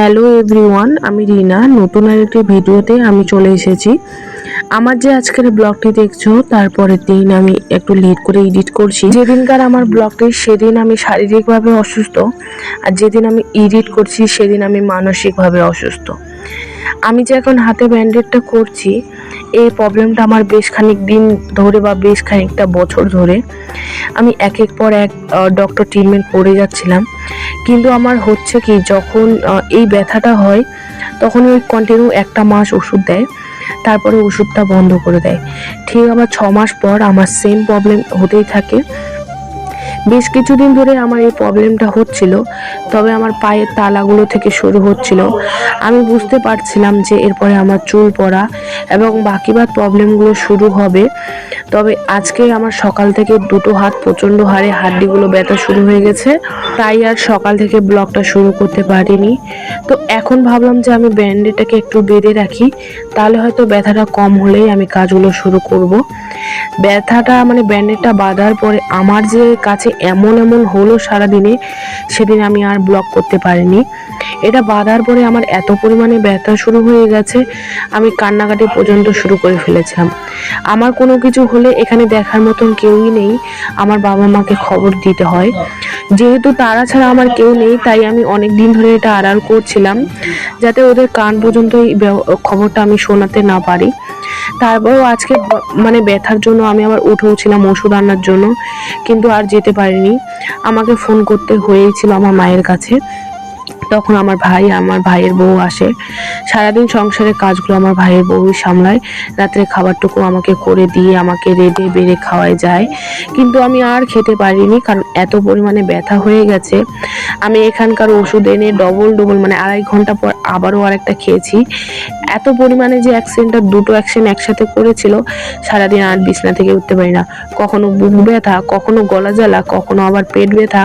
Hello everyone আমি রিনা। নতুন আর একটি ভিডিওতে আমি চলে এসেছি। আমার যে আজকের ব্লগটি দেখছ, তারপরের দিন আমি একটু লেট করে এডিট করছি। যেদিনকার আমার ব্লগটি, সেদিন আমি শারীরিকভাবে অসুস্থ। আর যেদিন আমি এডিট করছি, সেদিন আমি মানসিকভাবে অসুস্থ। আমি যে এখন হাতে ব্যান্ডেডটা করছি এই প্রবলেমটা আমার বেশ খানিক দিন ধরে বা বেশ খানিকটা বছর ধরে। আমি এক এক পর এক ডক্টর ট্রিটমেন্ট করে যাচ্ছিলাম। কিন্তু আমার হচ্ছে কি, যখন এই ব্যথাটা হয় তখন ওই কন্টিনিউ একটা মাস ওষুধ দেয়, তারপরে ওষুধটা বন্ধ করে দেয়। ঠিক আবার ছ মাস পর আমার সেম প্রবলেম হতেই থাকে। বেশ কিছুদিন ধরে আমার এই প্রবলেমটা হচ্ছিল, তবে আমার পায়ের তালাগুলো থেকে শুরু হচ্ছিল। আমি বুঝতে পারছিলাম যে এরপরে আমার চুল পড়া এবং বাকি বাদ প্রবলেমগুলো শুরু হবে, তবে আজকে আমার সকাল থেকে দুটো হাত প্রচণ্ড হারে হাড্ডিগুলো ব্যথা শুরু হয়ে গেছে। তাই আর সকাল থেকে ব্লগটা শুরু করতে পারিনি। তো এখন ভাবলাম যে আমি ব্যান্ডেটাকে একটু বেঁধে রাখি, তাহলে হয়তো ব্যথাটা কম হলেই আমি কাজগুলো শুরু করব। ব্যথাটা মানে ব্যান্ডেডটা বাঁধার পরে আমার যে কাছে এমন এমন হলো সারাদিনে, সেদিন আমি আর ব্লক করতে পারিনি। এটা বাঁধার পরে আমার এত পরিমাণে ব্যথা শুরু হয়ে গেছে, আমি কান্নাকাটি পর্যন্ত শুরু করে ফেলেছিলাম। আমার কোনো কিছু হলে এখানে দেখার মতন কেউই নেই, আমার বাবা মাকে খবর দিতে হয়। যেহেতু তারা ছাড়া আমার কেউ নেই, তাই আমি অনেক দিন ধরে এটা আড়াল করছিলাম, যাতে ওদের কান পর্যন্ত এই খবরটা আমি শোনাতে না পারি। তারপরেও আজকে মানে ব্যথার জন্য আমি আবার উঠেও ছিলাম ওষুধ আনার জন্য, কিন্তু আর যেতে পারিনি। আমাকে ফোন করতে হয়েছিল আমার মায়ের কাছে। তখন আমার ভাই, আমার ভাইয়ের বউ আসে। সারাদিন সংসারের কাজগুলো আমার ভাইয়ের বউই সামলায়। রাত্রে খাবারটুকু আমাকে করে দিয়ে আমাকে রেডে বেড়ে খাওয়ায় যায়। কিন্তু আমি আর খেতে পারিনি কারণ এত পরিমাণে ব্যথা হয়ে গেছে। আমি এখানকার ওষুধ এনে ডবল ডবল মানে আড়াই ঘণ্টা পর আবারও আরেকটা খেয়েছি। এত পরিমাণে যে অ্যাক্সিডেন্টটা দুটো অ্যাকশন একসাথে করেছিল, সারাদিন আর বিছনা থেকে উঠতে পারি না। কখনো বুক ব্যথা, কখনো গলা জ্বালা, কখনো আবার পেট ব্যথা,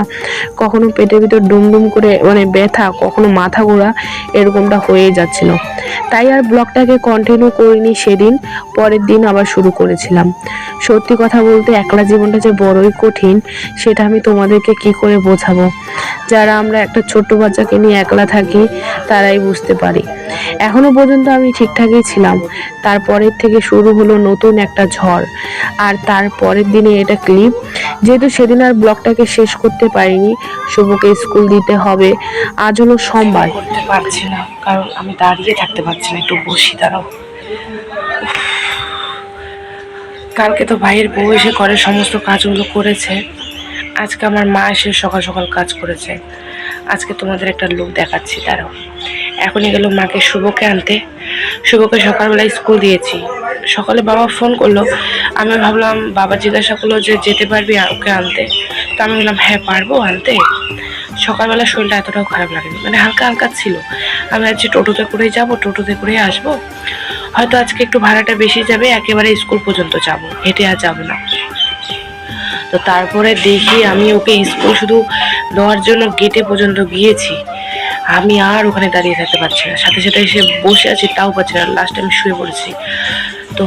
কখনো পেটের ভিতর ডুমডুম করে মানে ব্যথা কখনো মাথা ঘোরা এরকমটা হয়ে যাচ্ছিল। তাই আর ব্লগটাকে কন্টিনিউ করিনি সেদিন, পরের দিন আবার শুরু করেছিলাম। সত্যি কথা বলতে একলা জীবনটা যে বড়ই কঠিন, সেটা আমি তোমাদেরকে কি করে বোঝাবো? যারা আমরা একটা ছোট্ট বাচ্চাকে নিয়ে একলা থাকি, তারাই বুঝতে পারি। এখনও পর্যন্ত আমি ঠিকঠাকই ছিলাম। তারপরের থেকে শুরু হলো নতুন একটা ঝড়। আর তার পরের দিনে এটা ক্লিপ যেহেতু সেদিন আর ব্লগটাকে শেষ করতে পারিনি, শুভকে স্কুল দিতে হবে আজ হলো সোমবার। করতে পারছি না, কারণ আমি দাঁড়িয়ে থাকতে পারছি না, একটু বসি, দাঁড়াও। কালকে তো ভাইয়ের বউ এসে করে সমস্ত কাজগুলো করেছে। আজকে আমার মা এসে সকাল সকাল কাজ করেছে। আজকে তোমাদের একটা লোক দেখাচ্ছি, দাঁড়াও। এখনই গেল মাকে শুভকে আনতে। শুভকে সকালবেলা স্কুল দিয়েছি। সকালে বাবা ফোন করল, আমি ভাবলাম বাবা জিজ্ঞাসা করল যে, যেতে পারবি ওকে আনতে? তো আমি বললাম হ্যাঁ পারব আনতে। সকালবেলা শরীরটা এতটাও খারাপ লাগেনি। মানে হালকা হালকা ছিল। আমি আজকে টোটোতে করেই যাব, টোটোতে করেই আসব। হয়তো আজকে একটু ভাড়াটা বেশি যাবে, একেবারে স্কুল পর্যন্ত যাব। হেঁটে আর যাব না। তো তারপরে দেখি আমি ওকে স্কুল শুধু দেওয়ার জন্য গেটে পর্যন্ত গিয়েছি। আমি আর ওখানে দাঁড়িয়ে থাকতে পারছি না। সাথে সাথে এসে বসে আছি, তাও পাচ্ছি না। লাস্ট আমি শুয়ে পড়েছি। তো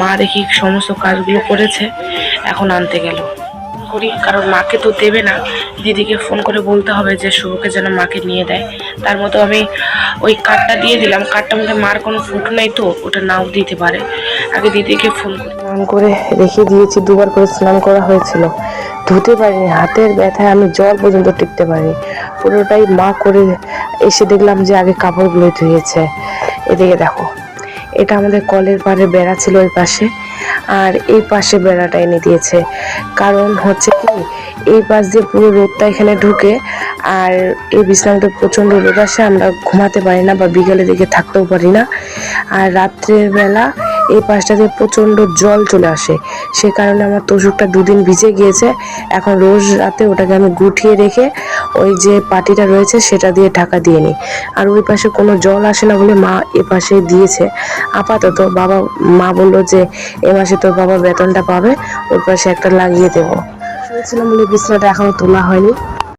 মা দেখি সমস্ত কাজগুলো করেছে, এখন আনতে গেল। করি, কারণ মাকে তো দেবে না। দিদিকে ফোন করে বলতে হবে যে, শুভকে যেন মাকে নিয়ে দেয়। তার মতো আমি ওই কার্ডটা দিয়ে দিলাম। কার্ডটার মধ্যে মার কোনো ফটো নেই তো, ওটা নাও দিতে পারে। আগে দিদিকে ফোন করে। স্নান করে রেখে দিয়েছি, দুবার করে স্নান করা হয়েছিল। ধুতে পারিনি, হাতের ব্যথায় আমি জল পর্যন্ত টিকতে পারিনি। পুরোটাই মা করে এসে দেখলাম যে, আগে কাপড়গুলো ধুয়েছে। এদিকে দেখো, এটা আমাদের কলের পাড়ে বেড়া ছিল ওই পাশে। আর এই পাশে বেড়াটা এনে দিয়েছে। কারণ হচ্ছে কি, এই পাশ দিয়ে পুরো রোদটা এখানে ঢুকে আর এই বিছানাটা প্রচণ্ড রোদ আসে, আমরা ঘুমাতে পারি না বা বিকেলের দিকে থাকতেও পারি না। আর রাত্রের বেলা এই পাশটাতে প্রচণ্ড জল চলে আসে। সে কারণে আমার তোষকটা দুদিন ভিজে গিয়েছে। এখন রোজ রাতে ওটাকে আমি গুটিয়ে রেখে ওই যে পাটিটা রয়েছে সেটা দিয়ে ঢাকা দিয়ে নিই। আর ওই পাশে কোনো জল আসে না বলে মা এ পাশে দিয়েছে। আপাতত বাবা, মা বলল যে এ মাসে তোর বাবা বেতনটা পাবে, ওর পাশে একটা লাগিয়ে দেবো। শুয়েছিলাম বলে, বিছনাটা এখনও তোলা হয়নি।